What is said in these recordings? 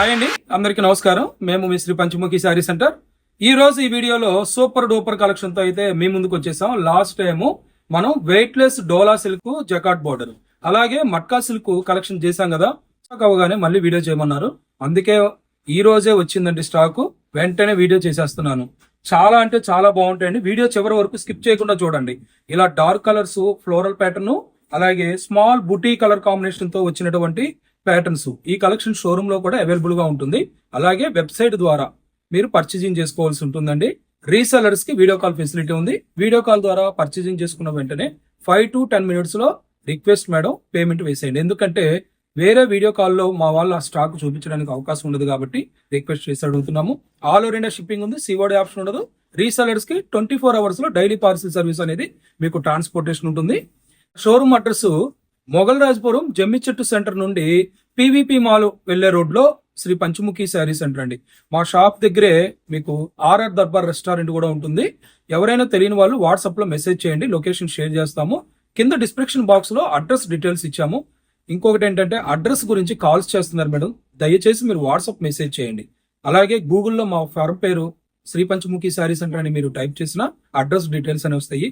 Hi అండి అందరికీ నమస్కారం. మేము మీ శ్రీ పంచముఖి శారీ సెంటర్. ఈ రోజు ఈ వీడియోలో సూపర్ డూపర్ కలెక్షన్తో అయితే మీ ముందుకు వచ్చేసాం. లాస్ట్ టైము మనం weightless Dola silk jacquard border అలాగే మట్కా సిల్క్ కలెక్షన్ చేశాం కదా స్టాక్ అవగానే మళ్ళీ వీడియో చేయమన్నారు. అందుకే ఈ రోజే వచ్చిందండి స్టాకు వెంటనే వీడియో చేసేస్తున్నాను. చాలా అంటే చాలా బాగుంటాయండి. వీడియో చివరి వరకు స్కిప్ చేయకుండా చూడండి. ఇలా డార్క్ కలర్స్ ఫ్లోరల్ ప్యాటర్న్ అలాగే స్మాల్ బుటీ కలర్ కాంబినేషన్తో వచ్చినటువంటి ప్యాటర్న్స్ ఈ కలెక్షన్ షోరూమ్లో కూడా అవైలబుల్గా ఉంటుంది. అలాగే వెబ్సైట్ ద్వారా మీరు పర్చేజింగ్ చేసుకోవాల్సి ఉంటుందండి. రీసెలర్స్కి వీడియో కాల్ ఫెసిలిటీ ఉంది. వీడియో కాల్ ద్వారా పర్చేజింగ్ చేసుకున్న వెంటనే ఫైవ్ టు టెన్ మినిట్స్లో రిక్వెస్ట్ మేడం పేమెంట్ వేసేయండి. ఎందుకంటే వేరే వీడియో కాల్లో మా వాళ్ళ స్టాక్ చూపించడానికి అవకాశం ఉండదు కాబట్టి రిక్వెస్ట్ చేసి అడుగుతున్నాము. ఆల్ ఓవర్ ఇండియా షిప్పింగ్ ఉంది. సివోడి ఆప్షన్ ఉండదు. రీసెలర్స్కి ట్వంటీ ఫోర్ అవర్స్లో డైలీ పార్సిల్ సర్వీస్ అనేది మీకు ట్రాన్స్పోర్టేషన్ ఉంటుంది. షోరూమ్ అడ్రస్ మొఘల్ రాజ్పురం జమ్మిచెట్టు సెంటర్ నుండి పీవీపీ మాల్ వెళ్ళే రోడ్లో శ్రీ పంచముఖి శారీ సెంటర్ అండి. మా షాప్ దగ్గరే మీకు ఆర్ఆర్ దర్బార్ రెస్టారెంట్ కూడా ఉంటుంది. ఎవరైనా తెలియని వాళ్ళు వాట్సాప్లో మెసేజ్ చేయండి లొకేషన్ షేర్ చేస్తాము. కింద డిస్క్రిప్షన్ బాక్స్లో అడ్రస్ డీటెయిల్స్ ఇచ్చాము. ఇంకొకటి ఏంటంటే అడ్రస్ గురించి కాల్స్ చేస్తున్నారు మేడం. దయచేసి మీరు వాట్సాప్ మెసేజ్ చేయండి. అలాగే గూగుల్లో మా ఫారం పేరు శ్రీ పంచముఖి శారీ సెంటర్ అని మీరు టైప్ చేసిన అడ్రస్ డీటెయిల్స్ అని వస్తాయి.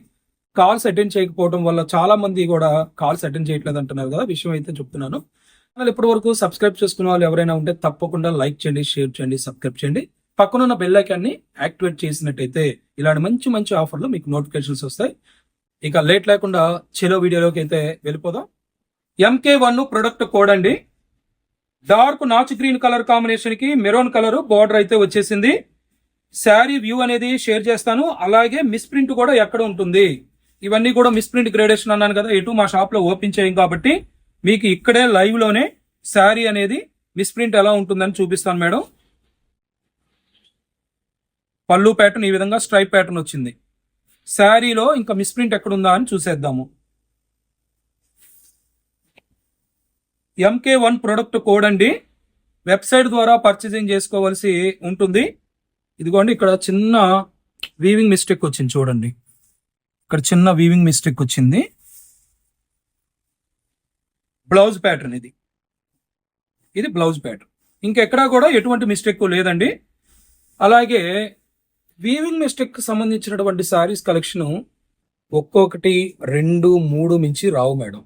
కాల్స్ అటెండ్ చేయకపోవడం వల్ల చాలా మంది కూడా కాల్స్ అటెండ్ చేయట్లేదు అంటున్నారు కదా విషయం అయితే చెప్తున్నాను. వాళ్ళు ఇప్పటి వరకు సబ్స్క్రైబ్ చేసుకున్న వాళ్ళు ఎవరైనా ఉంటే తప్పకుండా లైక్ చేయండి షేర్ చేయండి సబ్స్క్రైబ్ చేయండి. పక్కనున్న బెల్ ఐకాన్ని యాక్టివేట్ చేసినట్టయితే ఇలాంటి మంచి మంచి ఆఫర్లు మీకు నోటిఫికేషన్స్ వస్తాయి. ఇక లేట్ లేకుండా చెలో వీడియోలోకి అయితే వెళ్ళిపోదాం. ఎంకే వన్ ప్రొడక్ట్ కోడ్ అండి. డార్క్ నాచ్ గ్రీన్ కలర్ కాంబినేషన్కి మెరూన్ కలర్ బార్డర్ అయితే వచ్చేసింది. శారీ వ్యూ అనేది షేర్ చేస్తాను. అలాగే మిస్ ప్రింట్ కూడా ఎక్కడ ఉంటుంది? ఇవన్నీ కూడా మిస్ప్రింట్ గ్రేడేషన్ అన్నాను కదా ఇటు మా షాప్లో ఓపెన్ చేయం కాబట్టి మీకు ఇక్కడే లైవ్లోనే శారీ అనేది మిస్ప్రింట్ ఎలా ఉంటుందని చూపిస్తాను మేడం. పళ్ళు ప్యాటర్న్ ఈ విధంగా స్ట్రైప్ ప్యాటర్న్ వచ్చింది. శారీలో ఇంకా మిస్ప్రింట్ ఎక్కడుందా అని చూసేద్దాము. ఎంకే వన్ ప్రొడక్ట్ కోడ్ అండి. వెబ్సైట్ ద్వారా పర్చేసింగ్ చేసుకోవాల్సి ఉంటుంది. ఇదిగోండి ఇక్కడ చిన్న వీవింగ్ మిస్టేక్ వచ్చింది చూడండి. ఇక్కడ చిన్న వీవింగ్ మిస్టేక్ వచ్చింది. బ్లౌజ్ ప్యాటర్న్ ఇది. ఇది బ్లౌజ్ ప్యాటర్న్ ఇంకెక్కడా కూడా ఎటువంటి మిస్టేక్ లేదండి. అలాగే వీవింగ్ మిస్టేక్ సంబంధించినటువంటి శారీస్ కలెక్షన్ ఒక్కొక్కటి రెండు మూడు మించి రావు మేడం.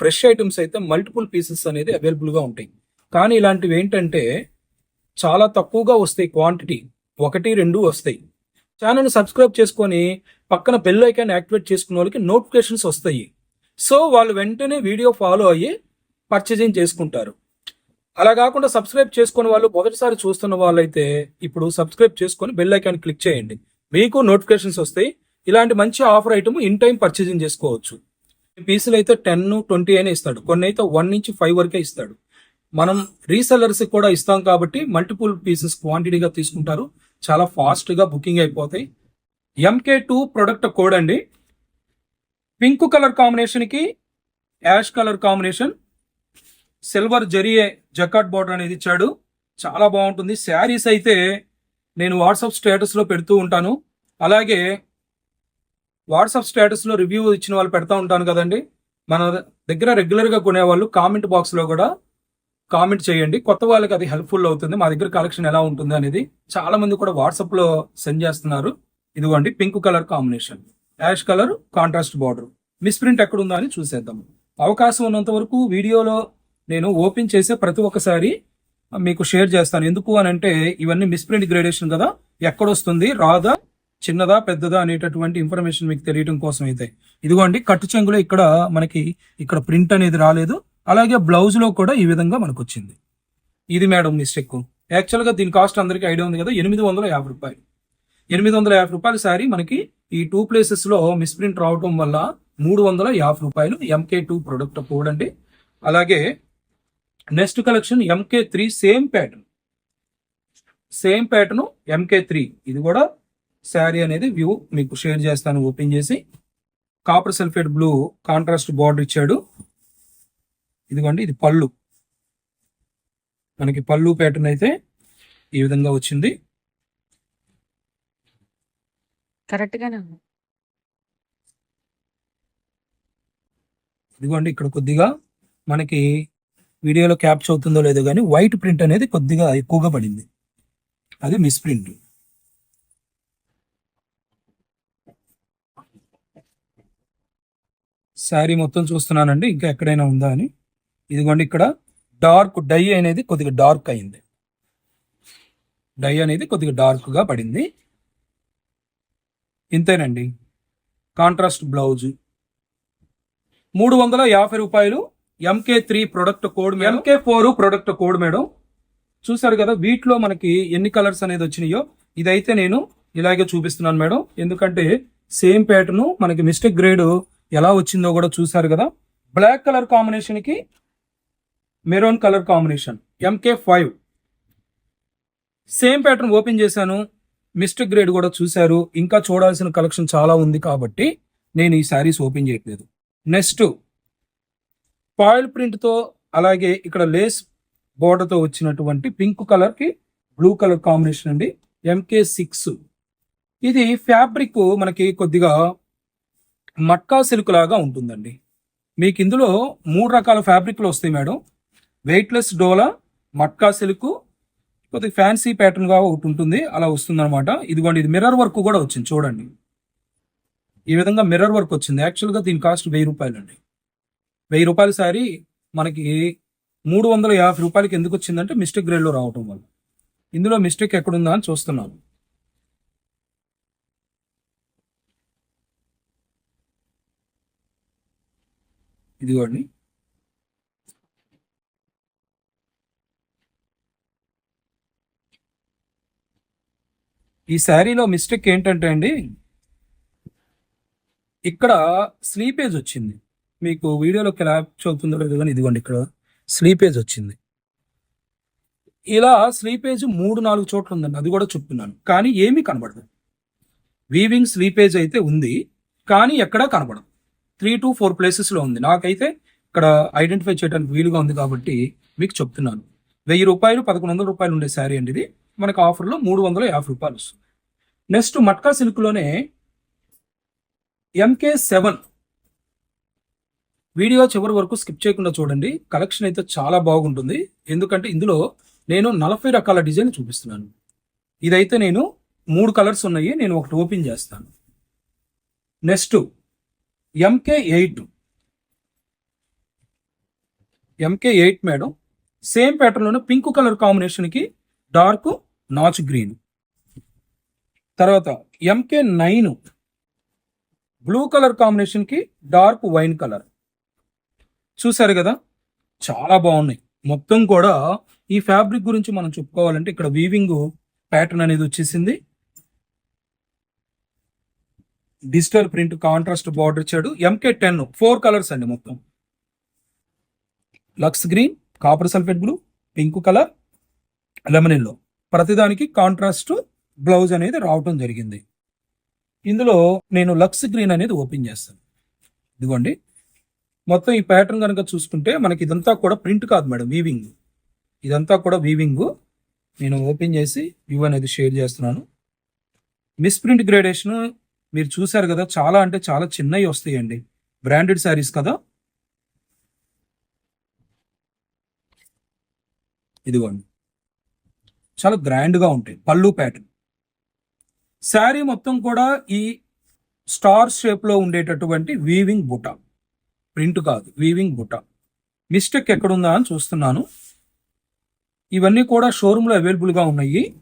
ఫ్రెష్ ఐటమ్స్ అయితే మల్టిపుల్ పీసెస్ అనేది అవైలబుల్గా ఉంటాయి. కానీ ఇలాంటివి ఏంటంటే చాలా తక్కువగా వస్తాయి క్వాంటిటీ ఒకటి రెండు వస్తాయి. ఛానల్ సబ్స్క్రైబ్ చేసుకొని పక్కన బెల్ ఐకాన్ యాక్టివేట్ చేసుకున్న వాళ్ళకి నోటిఫికేషన్స్ వస్తాయి. సో వాళ్ళు వెంటనే వీడియో ఫాలో అయ్యి పర్చేజింగ్ చేసుకుంటారు. అలా కాకుండా సబ్స్క్రైబ్ చేసుకున్న వాళ్ళు మొదటిసారి చూస్తున్న వాళ్ళైతే ఇప్పుడు సబ్స్క్రైబ్ చేసుకొని బెల్ ఐకాన్ క్లిక్ చేయండి. మీకు నోటిఫికేషన్స్ వస్తాయి. ఇలాంటి మంచి offer item in time purchasing చేసుకోవచ్చు. పీసులు అయితే టెన్ ట్వంటీ అయినా ఇస్తాడు. కొన్ని అయితే వన్ నుంచి ఫైవ్ వరకే ఇస్తాడు. మనం రీసెలర్స్ కూడా ఇస్తాం కాబట్టి మల్టిపుల్ పీసెస్ క్వాంటిటీగా తీసుకుంటారు. చాలా ఫాస్ట్గా బుకింగ్ అయిపోతాయి. ఎంకే టూ ప్రొడక్ట్ కోడ్ అండి. పింక్ కలర్ కాంబినేషన్కి యాష్ కలర్ కాంబినేషన్ సిల్వర్ జరియే జకాట్ బార్డర్ అనేది ఇచ్చాడు. చాలా బాగుంటుంది. శారీస్ అయితే నేను వాట్సాప్ స్టేటస్లో పెడుతూ ఉంటాను. అలాగే వాట్సాప్ స్టేటస్లో రివ్యూ ఇచ్చిన వాళ్ళు పెడతా ఉంటాను కదండి. మన దగ్గర రెగ్యులర్గా కొనేవాళ్ళు కామెంట్ బాక్స్లో కూడా కామెంట్ చేయండి. కొత్త వాళ్ళకి అది హెల్ప్ఫుల్ అవుతుంది. మా దగ్గర కలెక్షన్ ఎలా ఉంటుంది అనేది చాలా మంది కూడా వాట్సాప్లో సెండ్ చేస్తున్నారు. ఇదిగోండి pink colour combination ash colour contrast border misprint ఎక్కడుందా అని చూసేద్దాం. అవకాశం ఉన్నంత వరకు వీడియోలో నేను ఓపెన్ చేసే ప్రతి ఒక్కసారి మీకు షేర్ చేస్తాను. ఎందుకు అని అంటే ఇవన్నీ మిస్ప్రింట్ గ్రేడేషన్ కదా. ఎక్కడొస్తుంది రాదా? చిన్నదా? పెద్దదా? అనేటటువంటి ఇన్ఫర్మేషన్ మీకు తెలియడం కోసం అయితే. ఇదిగోండి కట్టు చెంగులో ఇక్కడ మనకి ఇక్కడ ప్రింట్ అనేది రాలేదు. అలాగే బ్లౌజ్లో కూడా ఈ విధంగా మనకు వచ్చింది ఇది మేడం మిస్టేక్ యాక్చువల్గా దీని కాస్ట్ అందరికీ ఐడియా ఉంది కదా ఎనిమిది వందల యాభై రూపాయలు. ఎనిమిది వందల యాభై రూపాయల సారీ మనకి ఈ టూ ప్లేసెస్లో మిస్ప్రింట్ రావటం వల్ల మూడు వందల యాభై రూపాయలు ఎంకే టూ ప్రొడక్ట్ చూడండి అలాగే next collection MK three same pattern same pattern MK three ఇది కూడా శారీ అనేది వ్యూ మీకు షేర్ చేస్తాను ఓపెన్ చేసి. Copper sulphate blue contrast border ఇచ్చాడు. ఇదిగోండి ఇది పళ్ళు. మనకి పళ్ళు ప్యాటర్న్ అయితే ఈ విధంగా వచ్చింది. కరెక్ట్ గానే ఇదిగోండి ఇక్కడ కొద్దిగా మనకి వీడియోలో క్యాప్చర్ అవుతుందో లేదో కానీ వైట్ ప్రింట్ అనేది కొద్దిగా ఎక్కువగా పడింది. అది మిస్ ప్రింట్ శారీ మొత్తం చూస్తున్నానండి ఇంకా ఎక్కడైనా ఉందా అని. ఇదిగోండి ఇక్కడ. డార్క్ డై అనేది కొద్దిగా డార్క్ అయింది. డై అనేది కొద్దిగా డార్క్గా పడింది. ఇంతేనండి. Contrast blouse. మూడు వందల యాభై రూపాయలు MK three product code MK four product code madam. చూసారు కదా వీటిలో మనకి ఎన్ని కలర్స్ అనేది వచ్చినాయో ఇదైతే నేను ఇలాగే చూపిస్తున్నాను మేడం. ఎందుకంటే సేమ్ ప్యాటర్న్ మనకి మిస్టేక్ గ్రేడ్ ఎలా వచ్చిందో కూడా చూసారు కదా. బ్లాక్ కలర్ కాంబినేషన్కి maroon colour combination. MK five same pattern open చేశాను. మిస్టేక్ గ్రేడ్ కూడా చూశారు. ఇంకా చూడాల్సిన కలెక్షన్ చాలా ఉంది కాబట్టి నేను ఈ శారీస్ ఓపెన్ చేయట్లేదు. నెక్స్ట్ పాయిల్ ప్రింట్తో అలాగే ఇక్కడ లేస్ బోర్డర్తో వచ్చినటువంటి పింక్ కలర్కి బ్లూ కలర్ కాంబినేషన్ అండి. ఎంకే సిక్స్ ఇది ఫ్యాబ్రిక్ మనకి కొద్దిగా మట్కా సిల్క్ లాగా ఉంటుందండి. మీకు ఇందులో మూడు రకాల ఫ్యాబ్రిక్లు వస్తాయి madam. Weightless Dola matka silk కొద్దిగా ఫ్యాన్సీ ప్యాటర్న్గా ఒకటి ఉంటుంది అలా వస్తుంది అనమాట ఇదిగోండి ఇది మిర్రర్ వర్క్ కూడా వచ్చింది చూడండి. ఈ విధంగా మిర్రర్ వర్క్ వచ్చింది. యాక్చువల్గా దీని కాస్ట్ వెయ్యి రూపాయలు అండి వెయ్యి రూపాయల సారీ మనకి మూడు వందల యాభై రూపాయలకి ఎందుకు వచ్చిందంటే మిస్టేక్ గ్రేడ్లో రావటం వల్ల. ఇందులో మిస్టేక్ ఎక్కడుందా అని చూస్తున్నాను. ఇదిగోండి. ఈ శారీలో మిస్టేక్ ఏంటంటే అండి ఇక్కడ స్లీపేజ్ వచ్చింది. మీకు వీడియోలో క్యాప్చర్ అవుతుందో లేదో కానీ ఇదిగోండి ఇక్కడ స్లీపేజ్ వచ్చింది. ఇలా స్లీపేజ్ మూడు నాలుగు చోట్ల ఉందండి అది కూడా చెప్తున్నాను. కానీ ఏమీ కనబడదు. వీవింగ్ స్లీపేజ్ అయితే ఉంది కానీ ఎక్కడా కనబడదు. త్రీ టు ఫోర్ ప్లేసెస్లో ఉంది. నాకైతే ఇక్కడ ఐడెంటిఫై చేయడానికి వీలుగా ఉంది కాబట్టి మీకు చెప్తున్నాను. వెయ్యి రూపాయలు పదకొండు వందల రూపాయలు ఉండే శారీ అండి ఇది. మనకు ఆఫర్లో మూడు వందల యాభై రూపాయలు వస్తుంది నెక్స్ట్ మట్కా సిల్క్లోనే ఎంకే సెవెన్ వీడియో చివరి వరకు స్కిప్ చేయకుండా చూడండి. కలెక్షన్ అయితే చాలా బాగుంటుంది. ఎందుకంటే ఇందులో నేను నలభై రకాల డిజైన్ చూపిస్తున్నాను. ఇదైతే నేను మూడు కలర్స్ ఉన్నాయి. నేను ఒకటి ఓపెన్ చేస్తాను. Next MK eight MK eight madam. Same ప్యాటర్న్లోనే pink colour కాంబినేషన్కి డార్క్ నాచ్ గ్రీన్. తర్వాత ఎంకే నైన్ బ్లూ కలర్ కాంబినేషన్కి డార్క్ వైన్ కలర్ చూసారు కదా? చాలా బాగున్నాయి. మొత్తం కూడా ఈ ఫ్యాబ్రిక్ గురించి మనం చెప్పుకోవాలంటే ఇక్కడ వీవింగ్ ప్యాటర్న్ అనేది వచ్చేసింది. డిజిటల్ ప్రింట్ కాంట్రాస్ట్ బార్డర్ ఇచ్చాడు ఎంకే టెన్ ఫోర్ కలర్స్ అండి మొత్తం. Lux green copper sulphate blue pink colour lemon yellow ప్రతిదానికి కాంట్రాస్ట్ బ్లౌజ్ అనేది రావటం జరిగింది. ఇందులో నేను లక్స్ గ్రీన్ అనేది ఓపెన్ చేస్తాను. ఇదిగోండి. మొత్తం ఈ ప్యాటర్న్ కనుక చూసుకుంటే మనకి ఇదంతా కూడా ప్రింట్ కాదు మేడం వీవింగ్. ఇదంతా కూడా వీవింగ్. నేను ఓపెన్ చేసి వ్యూ అనేది షేర్ చేస్తున్నాను. మిస్ ప్రింట్ గ్రేడేషన్ మీరు చూసారు కదా చాలా అంటే చాలా చిన్నవి వస్తాయండి. బ్రాండెడ్ శారీస్ కదా? ఇదిగోండి. చాలా గ్రాండ్గా ఉంటాయి. పళ్ళు ప్యాటర్న్ శారీ మొత్తం కూడా ఈ స్టార్ షేప్లో ఉండేటటువంటి వీవింగ్ బుటా ప్రింట్ కాదు వీవింగ్ బుటా మిస్టేక్ ఎక్కడుందా అని చూస్తున్నాను. ఇవన్నీ కూడా షోరూంలో అవైలబుల్గా ఉన్నాయి.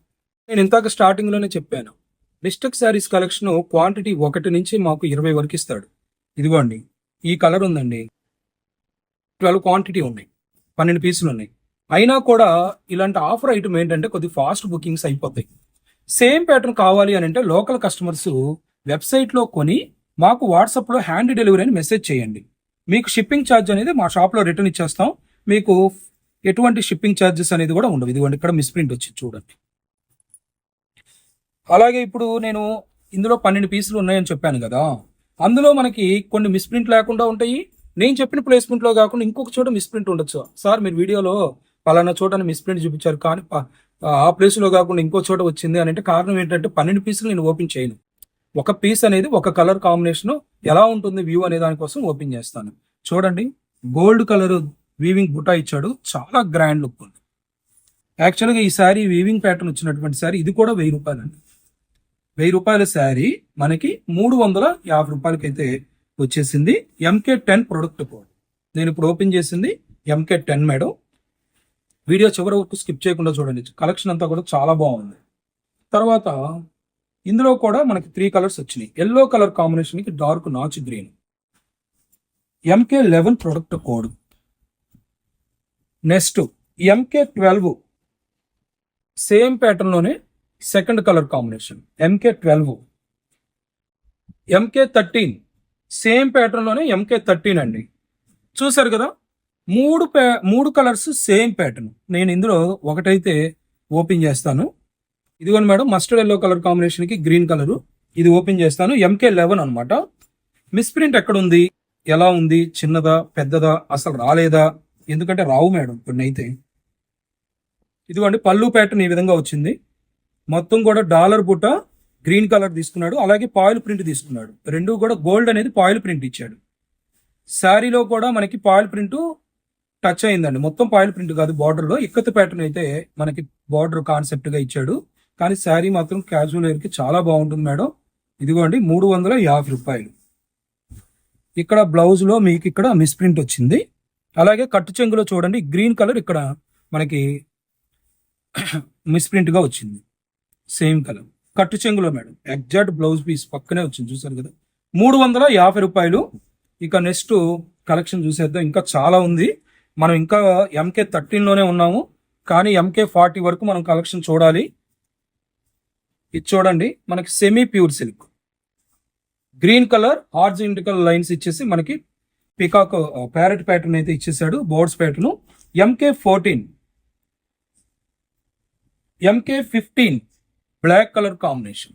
నేను ఇంతాక స్టార్టింగ్లోనే చెప్పాను. మిస్టేక్ శారీస్ కలెక్షన్ క్వాంటిటీ ఒకటి నుంచి మాకు ఇరవై వరకు ఇస్తాడు. ఇదిగోండి ఈ కలర్ ఉందండి. ట్వెల్వ్ క్వాంటిటీ ఉన్నాయి. పన్నెండు పీసులు ఉన్నాయి. అయినా కూడా ఇలాంటి ఆఫర్ ఐటమ్ ఏంటంటే కొద్ది ఫాస్ట్ బుకింగ్స్ అయిపోతాయి. సేమ్ ప్యాటర్న్ కావాలి అని అంటే లోకల్ కస్టమర్స్ వెబ్సైట్లో కొని మాకు వాట్సాప్లో హ్యాండ్ డెలివరీ అని మెసేజ్ చేయండి. మీకు షిప్పింగ్ ఛార్జ్ అనేది మా షాప్లో రిటర్న్ ఇచ్చేస్తాం. మీకు ఎటువంటి షిప్పింగ్ ఛార్జెస్ అనేది కూడా ఉండవు. ఇదిగోండి ఇక్కడ మిస్ప్రింట్ వచ్చింది చూడండి. అలాగే ఇప్పుడు నేను ఇందులో పన్నెండు పీసులు ఉన్నాయని చెప్పాను కదా. అందులో మనకి కొన్ని మిస్ప్రింట్ లేకుండా ఉంటాయి. నేను చెప్పిన ప్లేస్మెంట్లో కాకుండా ఇంకొక చోట మిస్ప్రింట్ ఉండొచ్చు. సార్ మీరు వీడియోలో పలానా చోట మిస్ప్రింట్ చూపించారు. కానీ ఆ ప్లేస్లో కాకుండా ఇంకో చోట వచ్చింది అని అంటే కారణం ఏంటంటే పన్నెండు పీసులు నేను ఓపెన్ చేయను. ఒక పీస్ అనేది ఒక కలర్ కాంబినేషన్ ఎలా ఉంటుంది వ్యూ అనే దానికోసం ఓపెన్ చేస్తాను. చూడండి గోల్డ్ కలర్ వీవింగ్ బుటా ఇచ్చాడు. చాలా గ్రాండ్ లుక్ ఉంది. యాక్చువల్గా ఈ శారీ వీవింగ్ ప్యాటర్న్ వచ్చినటువంటి శారీ ఇది కూడా వెయ్యి రూపాయలండి వెయ్యి రూపాయల శారీ మనకి మూడు వందల యాభై రూపాయలకైతే వచ్చేసింది. ఎంకే టెన్ ప్రొడక్ట్ కోడ్ నేను ఇప్పుడు ఓపెన్ చేసింది ఎంకే టెన్ మేడం వీడియో చివరి వరకు స్కిప్ చేయకుండా చూడండి. కలెక్షన్ అంతా కూడా చాలా బాగుంది. తర్వాత ఇందులో కూడా మనకి త్రీ కలర్స్ వచ్చినాయి. ఎల్లో కలర్ కాంబినేషన్కి dark notch green MK eleven product code next MK twelve same ప్యాటర్న్లోనే second colour combination MK twelve MK thirteen same ప్యాటర్న్లోనే MK thirteen అండి. చూసారు కదా? మూడు ప్యా మూడు కలర్స్ సేమ్ ప్యాటర్న్. నేను ఇందులో ఒకటైతే ఓపెన్ చేస్తాను. ఇదిగోండి మేడం మస్టర్డ్ ఎల్లో కలర్ కాంబినేషన్కి గ్రీన్ కలరు. ఇది ఓపెన్ చేస్తాను. ఎంకే లెవెన్ అనమాట మిస్ప్రింట్ ఎక్కడ ఉంది ఎలా ఉంది? చిన్నదా? పెద్దదా? అసలు రాలేదా? ఎందుకంటే రావు మేడం కొన్ని అయితే ఇదిగోండి పళ్ళు ప్యాటర్న్ ఈ విధంగా వచ్చింది. మొత్తం కూడా డాలర్ బుట్ట గ్రీన్ కలర్ తీసుకున్నాడు. అలాగే పాయిల్ ప్రింట్ తీసుకున్నాడు. రెండు కూడా గోల్డ్ అనేది పాయిల్ ప్రింట్ ఇచ్చాడు. శారీలో కూడా మనకి పాయిల్ ప్రింట్ టచ్ అయిందండి. మొత్తం పాయిల్ ప్రింట్ కాదు బార్డర్లో. ఇక్కత ప్యాటర్న్ అయితే మనకి బార్డర్ కాన్సెప్ట్గా ఇచ్చాడు. కానీ శారీ మాత్రం క్యాజువల్ వేర్కి చాలా బాగుంటుంది మేడం. ఇదిగోండి మూడు వందల యాభై రూపాయలు. ఇక్కడ బ్లౌజ్లో మీకు ఇక్కడ మిస్ప్రింట్ వచ్చింది. అలాగే కట్టు చెంగులో చూడండి గ్రీన్ కలర్ ఇక్కడ మనకి మిస్ప్రింట్గా వచ్చింది. Same colour. కట్టు చెంగులో మేడం. ఎగ్జాక్ట్ బ్లౌజ్ పీస్ పక్కనే వచ్చింది చూసారు కదా. మూడు వందల యాభై రూపాయలు. ఇక నెక్స్ట్ కలెక్షన్ చూసేద్దాం. ఇంకా చాలా ఉంది. మనం ఇంకా ఎంకే థర్టీన్లోనే ఉన్నాము. కానీ ఎంకే ఫార్టీ వరకు మనం కలెక్షన్ చూడాలి. ఇది చూడండి. మనకి semi pure silk green colour horizontal lines ఇచ్చేసి మనకి పికాక్ ప్యారెట్ ప్యాటర్న్ అయితే ఇచ్చేసాడు. Birds pattern MK fourteen MK fifteen black colour combination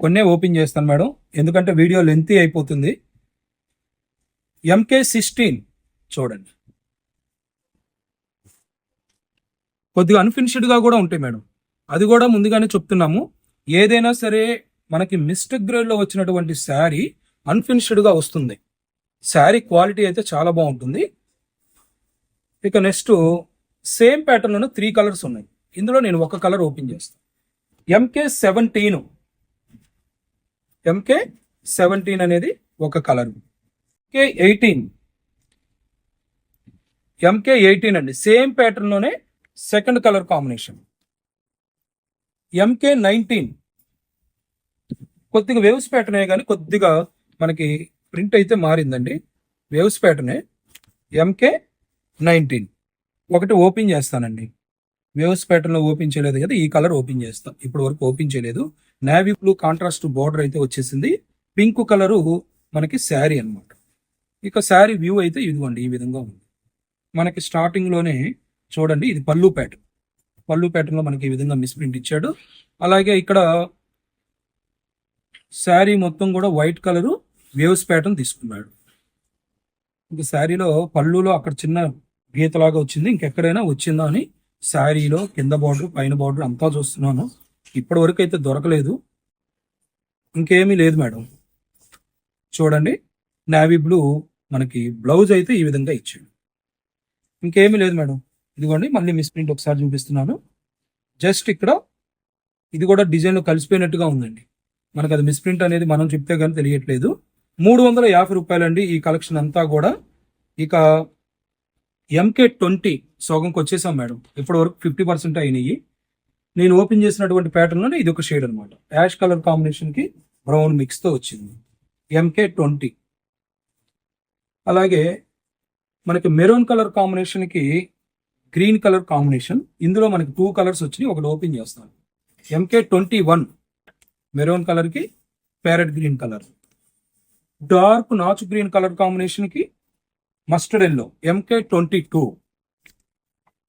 కొన్నే ఓపెన్ చేస్తాను మేడం. ఎందుకంటే వీడియో లెంతీ అయిపోతుంది. ఎంకే సిక్స్టీన్ చూడండి. కొద్దిగా అన్ఫినిష్డ్గా కూడా ఉంటాయి మేడం. అది కూడా ముందుగానే చెప్తున్నాము. ఏదైనా సరే మనకి మిస్టేక్ గ్రేడ్లో వచ్చినటువంటి శారీ అన్ఫినిష్డ్గా వస్తుంది. శారీ క్వాలిటీ అయితే చాలా బాగుంటుంది. ఇక నెక్స్ట్ సేమ్ ప్యాటర్న్లో త్రీ కలర్స్ ఉన్నాయి. ఇందులో నేను ఒక కలర్ ఓపెన్ చేస్తాను. ఎంకే సెవెంటీన్ ఎంకే సెవెంటీన్ అనేది ఒక colour MK eighteen MK eighteen అండి. Same ప్యాటర్న్లోనే second colour combination MK nineteen కొద్దిగా వేవ్స్ ప్యాటర్నే కానీ కొద్దిగా మనకి ప్రింట్ అయితే మారిందండి. వేవ్స్ ప్యాటర్నే ఎంకే నైన్టీన్ ఒకటి ఓపెన్ చేస్తానండి. వేవ్స్ ప్యాటర్న్లో ఓపెన్ చేయలేదు కదా ఈ కలర్ ఓపెన్ చేస్తాం. ఇప్పుడు వరకు ఓపెన్ చేయలేదు. నావీ బ్లూ కాంట్రాస్ట్ బార్డర్ అయితే వచ్చేసింది. పింక్ కలరు మనకి శారీ అన్నమాట. ఇక శారీ వ్యూ అయితే ఇదిగోండి ఈ విధంగా ఉంది. మనకి స్టార్టింగ్లోనే చూడండి ఇది పళ్ళు ప్యాటర్న్ పళ్ళు ప్యాటర్న్లో మనకి ఈ విధంగా మిస్ప్రింట్ ఇచ్చాడు. అలాగే ఇక్కడ శారీ మొత్తం కూడా వైట్ కలరు వేవ్స్ ప్యాటర్న్ తీసుకున్నాడు. ఇంకా శారీలో పళ్ళులో అక్కడ చిన్న గీతలాగా వచ్చింది ఇంకెక్కడైనా వచ్చిందా అని శారీలో కింద బార్డర్ పైన బార్డర్ అంతా చూస్తున్నాను. ఇప్పటి వరకు అయితే దొరకలేదు. ఇంకేమీ లేదు మేడం. చూడండి నావీ బ్లూ మనకి బ్లౌజ్ అయితే ఈ విధంగా ఇచ్చాడు ఇంకేమీ లేదు మేడం. ఇదిగోండి మళ్ళీ మిస్ ప్రింట్ ఒకసారి చూపిస్తున్నాను. జస్ట్ ఇక్కడ ఇది కూడా డిజైన్లో కలిసిపోయినట్టుగా ఉందండి. మనకు అది మిస్ ప్రింట్ అనేది మనం చెప్తే కానీ తెలియట్లేదు. మూడు వందల యాభై రూపాయలండి ఈ కలెక్షన్ అంతా కూడా. ఇక ఎంకే ట్వంటీ సోగంకి వచ్చేసాం మేడం. ఇప్పటి వరకు ఫిఫ్టీ పర్సెంట్ అయినాయి. నేను ఓపెన్ చేసినటువంటి ప్యాటర్న్లోనే ఇది ఒక షేడ్ అనమాట యాష్ కలర్ కాంబినేషన్కి బ్రౌన్ మిక్స్తో వచ్చింది. ఎంకే ట్వంటీ అలాగే మనకి మెరూన్ కలర్ కాంబినేషన్కి గ్రీన్ కలర్ కాంబినేషన్. ఇందులో మనకి టూ కలర్స్ వచ్చినాయి. ఒకటి ఓపెన్ చేస్తాను. ఎంకే ట్వంటీ వన్ మెరూన్ కలర్కి ప్యారెట్ గ్రీన్ కలర్. డార్క్ నాచు గ్రీన్ కలర్ కాంబినేషన్కి mustard yellow. MK twenty two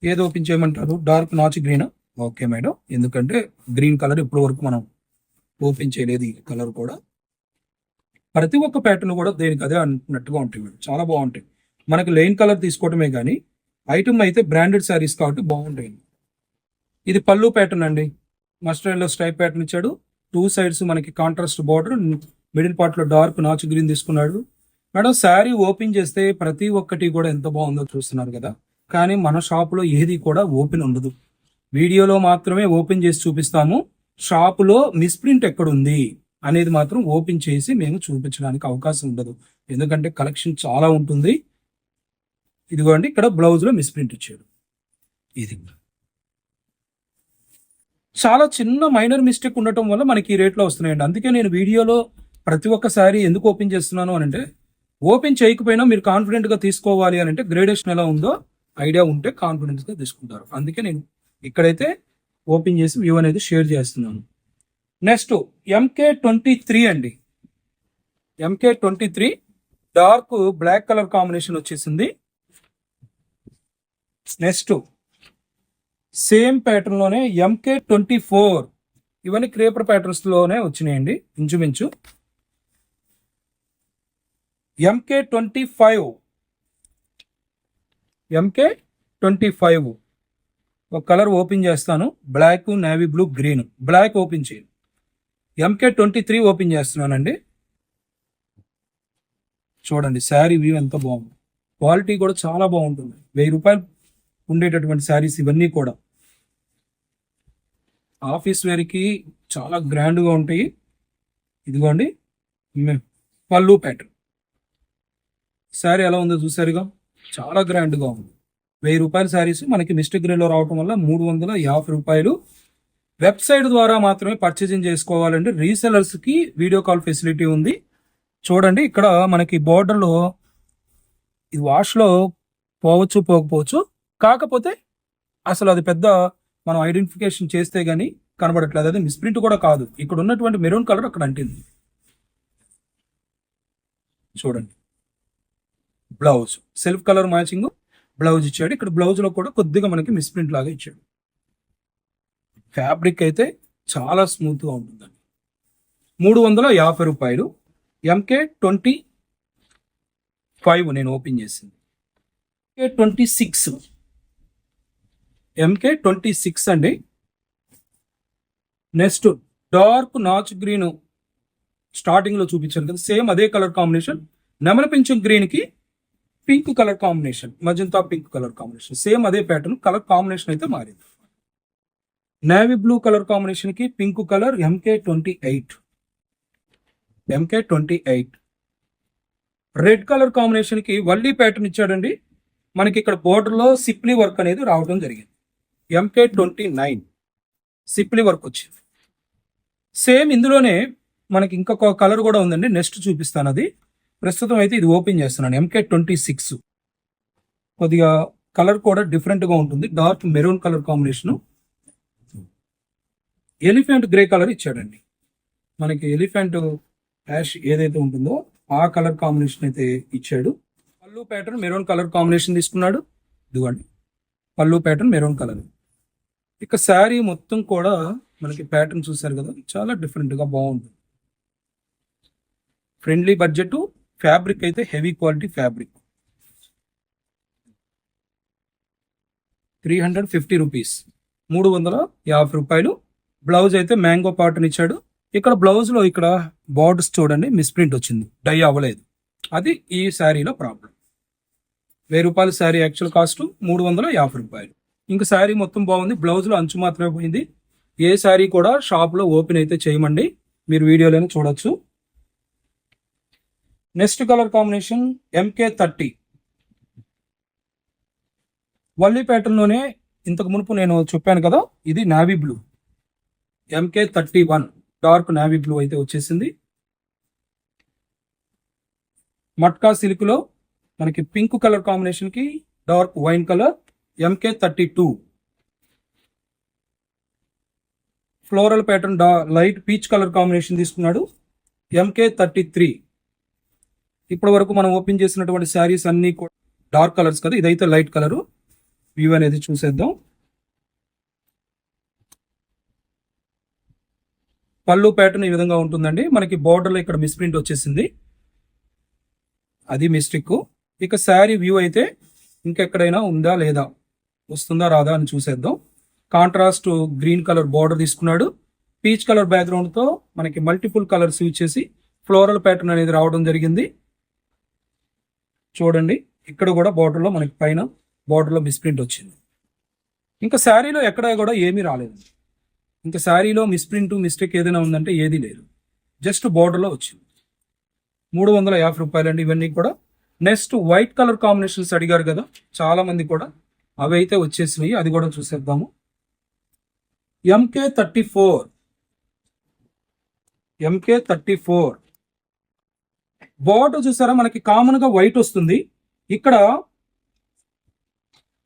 ఏది ఓపెన్ చేయమంటారు? Dark notch green. Okay madam. ఎందుకంటే గ్రీన్ కలర్ ఇప్పటి వరకు మనం ఓపెన్ చేయలేదు ఈ కలర్ కూడా. ప్రతి ఒక్క ప్యాటర్న్ కూడా దేనికి అదే అన్నట్టుగా ఉంటాయి మేడం. చాలా బాగుంటాయి. మనకి లైన్ కలర్ తీసుకోవటమే కానీ ఐటమ్ అయితే బ్రాండెడ్ శారీస్ కాబట్టి బాగుంటాయి. ఇది పళ్ళు ప్యాటర్న్ అండి. మస్టర్డ్ స్ట్రైప్ ప్యాటర్న్ ఇచ్చాడు. టూ సైడ్స్ మనకి కాంట్రాస్ట్ బార్డర్ మిడిల్ పార్ట్లో డార్క్ నాచు గ్రీన్ తీసుకున్నాడు. మేడం శారీ ఓపెన్ చేస్తే ప్రతి ఒక్కటి కూడా ఎంత బాగుందో చూస్తున్నారు కదా. కానీ మన షాపులో ఏది కూడా ఓపెన్ ఉండదు. వీడియోలో మాత్రమే ఓపెన్ చేసి చూపిస్తాము. షాపులో మిస్ప్రింట్ ఎక్కడుంది అనేది మాత్రం ఓపెన్ చేసి మేము చూపించడానికి అవకాశం ఉండదు. ఎందుకంటే కలెక్షన్ చాలా ఉంటుంది. ఇదిగోండి ఇక్కడ బ్లౌజ్లో మిస్ప్రింట్ ఇచ్చాడు ఇది. చాలా చిన్న మైనర్ మిస్టేక్ ఉండటం వల్ల మనకి ఈ రేట్లో వస్తున్నాయండి. అందుకే నేను వీడియోలో ప్రతి ఒక్కసారి ఎందుకు ఓపెన్ చేస్తున్నాను అని అంటే ఓపెన్ చేయకపోయినా మీరు కాన్ఫిడెంట్గా తీసుకోవాలి అని అంటే గ్రేడేషన్ ఎలా ఉందో ఐడియా ఉంటే కాన్ఫిడెన్స్గా తీసుకుంటారు. అందుకే నేను ఇక్కడైతే ఓపెన్ చేసి వ్యూ అనేది షేర్ చేస్తున్నాను. నెక్స్ట్ ఎంకే ట్వంటీ త్రీ అండి. MK twenty three dark black colour combination వచ్చేసింది. నెక్స్ట్ సేమ్ ప్యాటర్న్లోనే ఎంకే ట్వంటీ ఫోర్ ఇవన్నీ క్రేపర్ ప్యాటర్న్స్లోనే వచ్చినాయండి ఇంచుమించు. MK twenty five MK twenty five ఒక కలర్ ఓపెన్ చేస్తాను. Black navy blue green. Black open చేయండి. ఎంకే ట్వంటీ త్రీ ఓపెన్ చేస్తున్నానండి. చూడండి శారీ వ్యూ ఎంత బాగుంది. క్వాలిటీ కూడా చాలా బాగుంటుంది. వెయ్యి రూపాయలు ఉండేటటువంటి శారీస్ ఇవన్నీ కూడా. ఆఫీస్ వేర్కి చాలా గ్రాండ్గా ఉంటాయి. ఇదిగోండి పళ్ళు ప్యాటర్న్. శారీ ఎలా ఉందో చూసారుగా? చాలా గ్రాండ్గా ఉంది. వెయ్యి రూపాయల శారీస్ మనకి మిస్టేక్ గ్రేలో రావటం వల్ల మూడు వందల యాభై రూపాయలు వెబ్సైట్ ద్వారా మాత్రమే పర్చేజింగ్ చేసుకోవాలండి. రీసెలర్స్కి వీడియో కాల్ ఫెసిలిటీ ఉంది. చూడండి ఇక్కడ మనకి బోర్డర్లో ఇది వాష్లో పోవచ్చు పోకపోవచ్చు. కాకపోతే అసలు అది పెద్ద మనం ఐడెంటిఫికేషన్ చేస్తే కానీ కనబడట్లేదు. అది మిస్ప్రింట్ కూడా కాదు. ఇక్కడ ఉన్నటువంటి మెరూన్ కలర్ అక్కడ అంటింది. చూడండి. Blouse self colour matching blouse ఇచ్చాడు. ఇక్కడ బ్లౌజ్లో కూడా కొద్దిగా మనకి మిస్ప్రింట్ లాగా ఇచ్చాడు. ఫ్యాబ్రిక్ అయితే చాలా స్మూత్గా ఉంటుందండి. మూడు వందల యాభై రూపాయలు ఎంకే ట్వంటీ ఫైవ్ నేను ఓపెన్ చేసింది. MK twenty six. MK twenty six అండి. నెక్స్ట్ డార్క్ నాచ్ గ్రీన్ స్టార్టింగ్లో చూపించాను కదా సేమ్ అదే కలర్ కాంబినేషన్. నెమల పింఛం గ్రీన్కి pink colour combination magenta pink colour combination same అదే ప్యాటర్న్ కలర్ కాంబినేషన్ అయితే మారింది. నేవీ బ్లూ కలర్ కాంబినేషన్కి pink colour MK twenty eight MK twenty eight red colour కాంబినేషన్కి వల్లీ ప్యాటర్న్ ఇచ్చాడండి. మనకి ఇక్కడ బోర్డర్లో లో సిప్లీ వర్క్ అనేది రావడం జరిగింది. ఎంకే ట్వంటీ నైన్ సిప్లీ వర్క్ వచ్చింది. సేమ్ ఇందులోనే మనకి ఇంకొక కలర్ కూడా ఉందండి. నెక్స్ట్ చూపిస్తాను అది. ప్రస్తుతం అయితే ఇది ఓపెన్ చేస్తున్నాను. ఎంకే ట్వంటీ సిక్స్ కొద్దిగా కలర్ కూడా డిఫరెంట్గా ఉంటుంది. Dark maroon colour combination elephant grey colour ఇచ్చాడండి. మనకి ఎలిఫెంట్ యాష్ ఏదైతే ఉంటుందో ఆ కలర్ కాంబినేషన్ అయితే ఇచ్చాడు. పళ్ళు ప్యాటర్న్ మెరూన్ కలర్ కాంబినేషన్ తీసుకున్నాడు. ఇదిగోండి. పళ్ళు ప్యాటర్న్ మెరూన్ కలర్. ఇక శారీ మొత్తం కూడా మనకి ప్యాటర్న్ చూసారు కదా చాలా డిఫరెంట్గా బాగుంటుంది. ఫ్రెండ్లీ బడ్జెట్ ఫ్యాబ్రిక్ అయితే heavy quality fabric. Three hundred fifty rupees. మూడు వందల యాభై రూపాయలు బ్లౌజ్ అయితే మ్యాంగో ప్యాటర్న్ ఇచ్చాడు. ఇక్కడ బ్లౌజ్లో ఇక్కడ బార్డర్స్ చూడండి మిస్ప్రింట్ వచ్చింది. డై అవ్వలేదు. అది ఈ శారీలో ప్రాబ్లం. వెయ్యి రూపాయల శారీ యాక్చువల్ కాస్ట్ మూడు వందల యాభై రూపాయలు. ఇంకా శారీ మొత్తం బాగుంది. బ్లౌజ్లో అంచు మాత్రమే పోయింది. ఏ శారీ కూడా షాప్లో ఓపెన్ అయితే చేయమండి. మీరు వీడియోలోనే చూడొచ్చు. Next colour combination MK thirty Valli ప్యాటర్న్లోనే ఇంతకు మునుపు నేను చెప్పాను కదా ఇది navy blue. MK thirty one dark navy blue అయితే వచ్చేసింది. మట్కా సిల్క్లో మనకి పింక్ కలర్ కాంబినేషన్కి dark wine colour MK thirty two floral pattern డా లైట్ పీచ్ కలర్ కాంబినేషన్ తీసుకున్నాడు ఎంకే థర్టీ త్రీ ఇప్పటి వరకు మనం ఓపెన్ చేసినటువంటి శారీస్ అన్ని డార్క్ కలర్స్ కదా ఇదైతే లైట్ కలర్ వ్యూ అనేది చూసేద్దాం. పళ్ళు ప్యాటర్న్ ఈ విధంగా ఉంటుందండి. మనకి బార్డర్లో ఇక్కడ మిస్ప్రింట్ వచ్చేసింది. అది మిస్టిక్ ఇక శారీ వ్యూ అయితే ఇంకెక్కడైనా ఉందా లేదా? వస్తుందా రాదా అని చూసేద్దాం. కాంట్రాస్ట్ గ్రీన్ కలర్ బార్డర్ తీసుకున్నాడు. పీచ్ కలర్ బ్యాక్గ్రౌండ్తో మనకి మల్టిపుల్ కలర్స్ యూజ్ చేసి ఫ్లోరల్ ప్యాటర్న్ అనేది రావడం జరిగింది. చూడండి ఇక్కడ కూడా బార్డర్లో మనకి పైన బార్డర్లో మిస్ప్రింట్ వచ్చింది. ఇంకా శారీలో ఎక్కడ కూడా ఏమీ రాలేదు ఇంకా శారీలో మిస్ప్రింట్ మిస్టేక్ ఏదైనా ఉందంటే ఏదీ లేదు. జస్ట్ బార్డర్లో వచ్చింది. మూడు వందల యాభై రూపాయలండి ఇవన్నీ కూడా. నెక్స్ట్ వైట్ కలర్ కాంబినేషన్స్ అడిగారు కదా చాలా మంది కూడా. అవి అయితే వచ్చేసినాయి అది కూడా చూసేద్దాము. MK thirty four MK thirty four border చూసారా మనకి కామన్గా వైట్ వస్తుంది. ఇక్కడ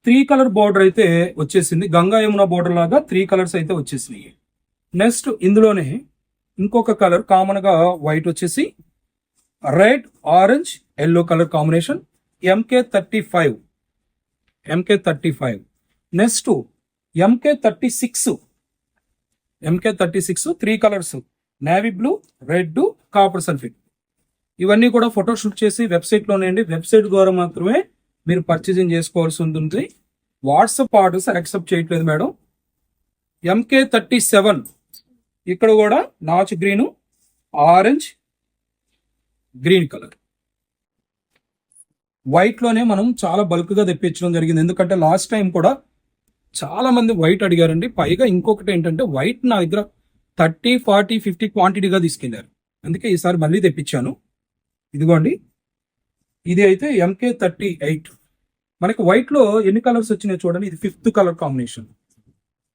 త్రీ కలర్ బార్డర్ అయితే వచ్చేసింది. గంగా యమున బార్డర్ లాగా త్రీ కలర్స్ అయితే వచ్చేసినాయి. నెక్స్ట్ ఇందులోనే ఇంకొక కలర్ కామన్గా వైట్ వచ్చేసి red orange yellow colour combination MK thirty five MK thirty five next MK thirty six MK thirty six three colours. Navy blue red copper sulphate ఇవన్నీ కూడా photo shoot చేసి వెబ్సైట్లోనే అండి. వెబ్సైట్ ద్వారా మాత్రమే మీరు పర్చేసింగ్ చేసుకోవాల్సి ఉంటుంది వాట్సాప్ ఆర్డర్స్ యాక్సెప్ట్ చేయట్లేదు మేడం ఎంకే థర్టీ సెవెన్ ఇక్కడ కూడా నాచ్ గ్రీను ఆరెంజ్ గ్రీన్ కలర్. వైట్లోనే మనం చాలా బల్క్గా తెప్పించడం జరిగింది. ఎందుకంటే లాస్ట్ టైం కూడా చాలా మంది వైట్ అడిగారండి. పైగా ఇంకొకటి ఏంటంటే వైట్ నా దగ్గర థర్టీ ఫార్టీ ఫిఫ్టీ క్వాంటిటీగా తీసుకెళ్ళారు అందుకే ఈసారి మళ్ళీ తెప్పించాను. ఇదిగోండి. ఇది అయితే ఎంకే థర్టీ ఎయిట్ మనకి వైట్లో ఎన్ని కలర్స్ వచ్చినాయి చూడండి. ఇది ఫిఫ్త్ కలర్ కాంబినేషన్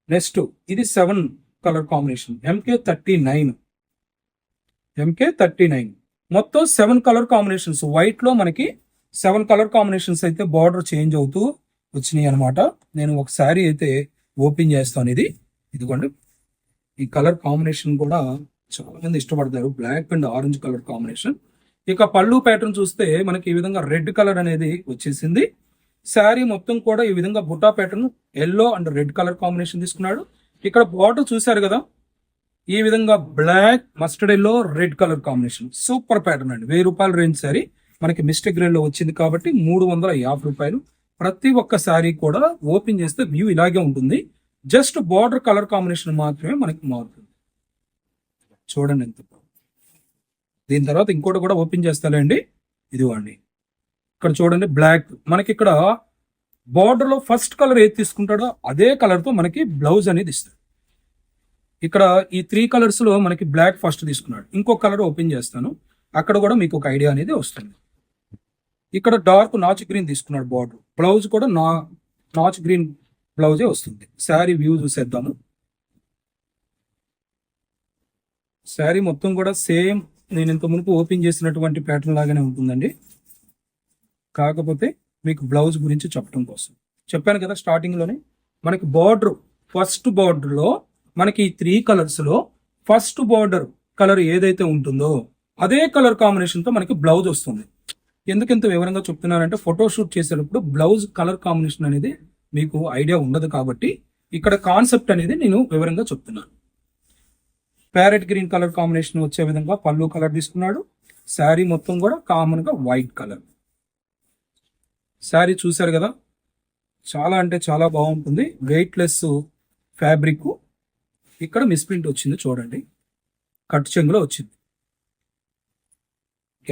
నెక్స్ట్ ఇది seven colour combination MK thirty nine MK thirty nine మొత్తం సెవెన్ కలర్ కాంబినేషన్స్ వైట్లో మనకి సెవెన్ కలర్ కాంబినేషన్స్ అయితే బార్డర్ చేంజ్ అవుతూ వచ్చినాయి అనమాట నేను ఒక శారీ అయితే ఓపెన్ చేస్తాను ఇది. ఇదిగోండి. ఈ కలర్ కాంబినేషన్ కూడా చాలా మంది ఇష్టపడతారు. Black and orange colour combination ఇక పళ్ళు ప్యాటర్న్ చూస్తే మనకి ఈ విధంగా రెడ్ కలర్ అనేది వచ్చేసింది. శారీ మొత్తం కూడా ఈ విధంగా butta pattern yellow and red colour combination తీసుకున్నాడు. ఇక్కడ బార్డర్ చూశారు కదా ఈ విధంగా black mustard yellow red colour combination super pattern అండి. వెయ్యి రూపాయల రేంజ్ శారీ. మనకి మిస్టేక్ గ్రేడ్లో వచ్చింది కాబట్టి మూడు వందల యాభై రూపాయలు. ప్రతి ఒక్క శారీ కూడా ఓపెన్ చేస్తే వ్యూ ఇలాగే ఉంటుంది. జస్ట్ బార్డర్ కలర్ కాంబినేషన్ మాత్రమే మనకి మారుతుంది. చూడండి ఎంత దీని తర్వాత ఇంకోటి కూడా ఓపెన్ చేస్తానండి ఇదిగోండి. ఇక్కడ చూడండి బ్లాక్. మనకి ఇక్కడ బార్డర్లో ఫస్ట్ కలర్ ఏది తీసుకుంటాడో అదే కలర్తో మనకి బ్లౌజ్ అనేది ఇస్తాడు. ఇక్కడ ఈ త్రీ కలర్స్లో మనకి బ్లాక్ ఫస్ట్ తీసుకున్నాడు. ఇంకో కలర్ ఓపెన్ చేస్తాను. అక్కడ కూడా మీకు ఒక ఐడియా అనేది వస్తుంది. ఇక్కడ డార్క్ నాచ్ గ్రీన్ తీసుకున్నాడు బార్డర్. బ్లౌజ్ కూడా నా నాచ్ గ్రీన్ బ్లౌజే వస్తుంది. శారీ వ్యూ చూసేద్దాము. శారీ మొత్తం కూడా సేమ్ నేను ఇంత మునుపు ఓపెన్ చేసినటువంటి ప్యాటర్న్ లాగానే ఉంటుందండి. కాకపోతే మీకు బ్లౌజ్ గురించి చెప్పడం కోసం. చెప్పాను కదా స్టార్టింగ్లోనే మనకి బార్డర్ ఫస్ట్ బార్డర్లో మనకి ఈ త్రీ కలర్స్లో ఫస్ట్ బార్డర్ కలర్ ఏదైతే ఉంటుందో అదే కలర్ కాంబినేషన్తో మనకి బ్లౌజ్ వస్తుంది. ఎందుకు ఇంత వివరంగా చెప్తున్నానంటే ఫోటోషూట్ చేసేటప్పుడు బ్లౌజ్ కలర్ కాంబినేషన్ అనేది మీకు ఐడియా ఉండదు కాబట్టి ఇక్కడ కాన్సెప్ట్ అనేది నేను వివరంగా చెప్తున్నాను. ప్యారెట్ గ్రీన్ కలర్ కాంబినేషన్ వచ్చే విధంగా పళ్ళు కలర్ తీసుకున్నాడు. శారీ మొత్తం కూడా కామన్గా వైట్ కలర్. శారీ చూశారు కదా? చాలా అంటే చాలా బాగుంటుంది. వెయిట్లెస్ ఫ్యాబ్రిక్ ఇక్కడ మిస్ప్రింట్ వచ్చింది చూడండి. కట్ చెంగులో వచ్చింది.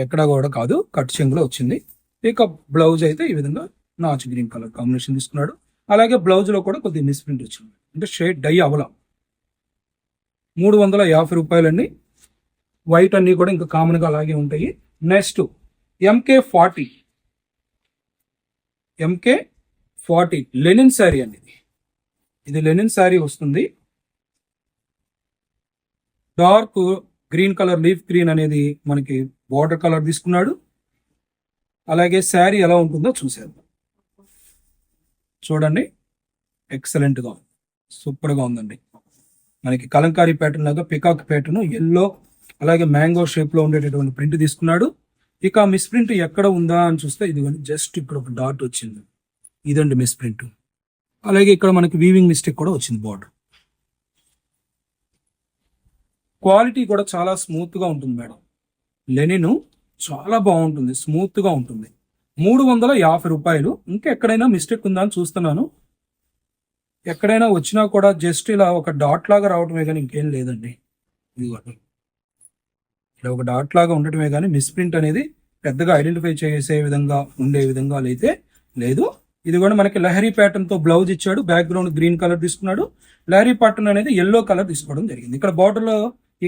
ఎక్కడ కూడా కాదు కట్ చెంగులో వచ్చింది. ఇక బ్లౌజ్ అయితే ఈ విధంగా నాచ్ గ్రీన్ కలర్ కాంబినేషన్ తీసుకున్నాడు. అలాగే బ్లౌజ్లో కూడా కొద్దిగా మిస్ప్రింట్ వచ్చింది. అంటే షేడ్ డై అవలా మూడు వందల యాభై రూపాయలండి. వైట్ అన్నీ కూడా ఇంకా కామన్గా అలాగే ఉంటాయి. Next MK forty MK forty linen sari అండి ఇది. ఇది లెనిన్ శారీ వస్తుంది. Dark green colour leaf green అనేది మనకి బార్డర్ కలర్ తీసుకున్నాడు. అలాగే శారీ ఎలా ఉంటుందో చూసేద్దాం. చూడండి. ఎక్సలెంట్గా సూపర్గా ఉందండి. మనకి కలంకారీ ప్యాటర్న్ లాగా పికాక్ ప్యాటర్న్ ఎల్లో అలాగే మ్యాంగో షేప్లో ఉండేటటువంటి ప్రింట్ తీసుకున్నాడు. ఇక మిస్ ప్రింట్ ఎక్కడ ఉందా అని చూస్తే ఇది జస్ట్ ఇక్కడ ఒక డాట్ వచ్చింది. ఇదండి మిస్ ప్రింట్. అలాగే ఇక్కడ మనకి వీవింగ్ మిస్టేక్ కూడా వచ్చింది బార్డర్ క్వాలిటీ కూడా చాలా స్మూత్గా ఉంటుంది మేడం. లెనిన్ చాలా బాగుంటుంది స్మూత్గా ఉంటుంది. మూడు వందల యాభై రూపాయలు. ఇంకా ఎక్కడైనా మిస్టేక్ ఉందా అని చూస్తున్నాను. ఎక్కడైనా వచ్చినా కూడా జస్ట్ ఇలా ఒక డాట్ లాగా రావటమే కానీ ఇంకేం లేదండి. ఇదిగోండి ఇలా ఒక డాట్ లాగా ఉండటమే కానీ మిస్ప్రింట్ అనేది పెద్దగా ఐడెంటిఫై చేసే విధంగా ఉండే విధంగా అయితే లేదు. ఇది కూడా మనకి లహరి ప్యాటర్న్తో బ్లౌజ్ ఇచ్చాడు. బ్యాక్గ్రౌండ్ గ్రీన్ కలర్ తీసుకున్నాడు. లహరీ ప్యాటర్న్ అనేది ఎల్లో కలర్ తీసుకోవడం జరిగింది. ఇక్కడ బార్డర్లో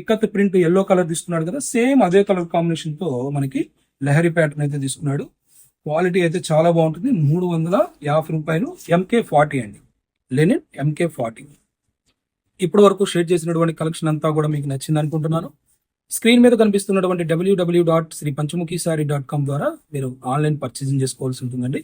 ఇక్కత్ ప్రింట్ ఎల్లో కలర్ తీసుకున్నాడు కదా సేమ్ అదే కలర్ కాంబినేషన్తో మనకి లహరి ప్యాటర్న్ అయితే తీసుకున్నాడు. క్వాలిటీ అయితే చాలా బాగుంటుంది. మూడు వందల యాభై రూపాయలు ఎంకే ఫార్టీ అండి. లెనిన్ ఎంకే ఫార్టీ ఇప్పటి వరకు షేర్ చేసినటువంటి కలెక్షన్ అంతా కూడా మీకు నచ్చింది అనుకుంటున్నాను. స్క్రీన్ మీద కనిపిస్తున్నటువంటి W W dot Shri Panchamukhi sari dot com ద్వారా మీరు ఆన్లైన్ పర్చేసింగ్ చేసుకోవాల్సి ఉంటుందండి.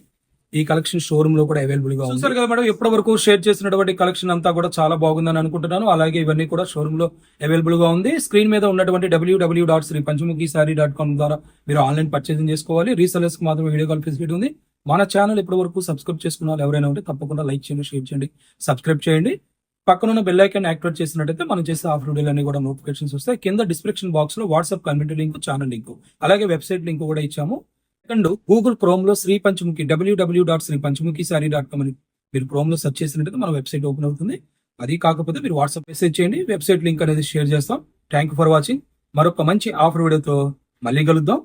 ఈ కలెక్షన్ షోరూమ్లో కూడా అవైలబుల్గా ఉంది కదా మేడం ఇప్పటి వరకు షేర్ చేసినటువంటి కలెక్షన్ అంతా కూడా చాలా బాగుందని అనుకుంటున్నాను. అలాగే ఇవన్నీ కూడా షోరూమ్లో అవైలబుల్గా ఉంది. స్క్రీన్ మీద ఉన్నటువంటి W W dot Sri Panchamukhi saree dot com ద్వారా మీరు ఆన్లైన్ పర్చేసింగ్ చేసుకోవాలి. రీసెలర్స్కి మాత్రం వీడియో కాల్ ఫెసిలిటీ ఉంది. మన ఛానల్ ఇప్పటి వరకు సబ్స్క్రైబ్ చేసుకున్న వాళ్ళు ఎవరైనా ఉంటే తప్పకుండా లైక్ చేయండి షేర్ చేయండి సబ్స్క్రైబ్ చేయండి. పక్కనున్న బెల్ ఐకాన్ యాక్టివేట్ చేసినట్టయితే మనం చేసే ఆఫ్ వీడియోలన్నీ కూడా నోటిఫికేషన్స్ వస్తాయి. కింద డిస్క్రిప్షన్ బాక్స్లో WhatsApp community link channel link అలాగే వెబ్సైట్ లింక్ కూడా ఇచ్చాము. And Google క్రోమ్లో Sri Panchamukhi W W dot Sri Panchamukhi saree dot com అని మీరు క్రోమ్లో సెర్చ్ చేసినట్టయితే మన వెబ్సైట్ ఓపెన్ అవుతుంది. అది కాకపోతే మీరు వాట్సాప్ మెసేజ్ చేయండి వెబ్సైట్ లింక్ అనేది షేర్ చేస్తాం. థ్యాంక్ ఫర్ వాచింగ్ మరొక మంచి ఆఫర్ వీడియోతో మళ్ళీ కలుద్దాం.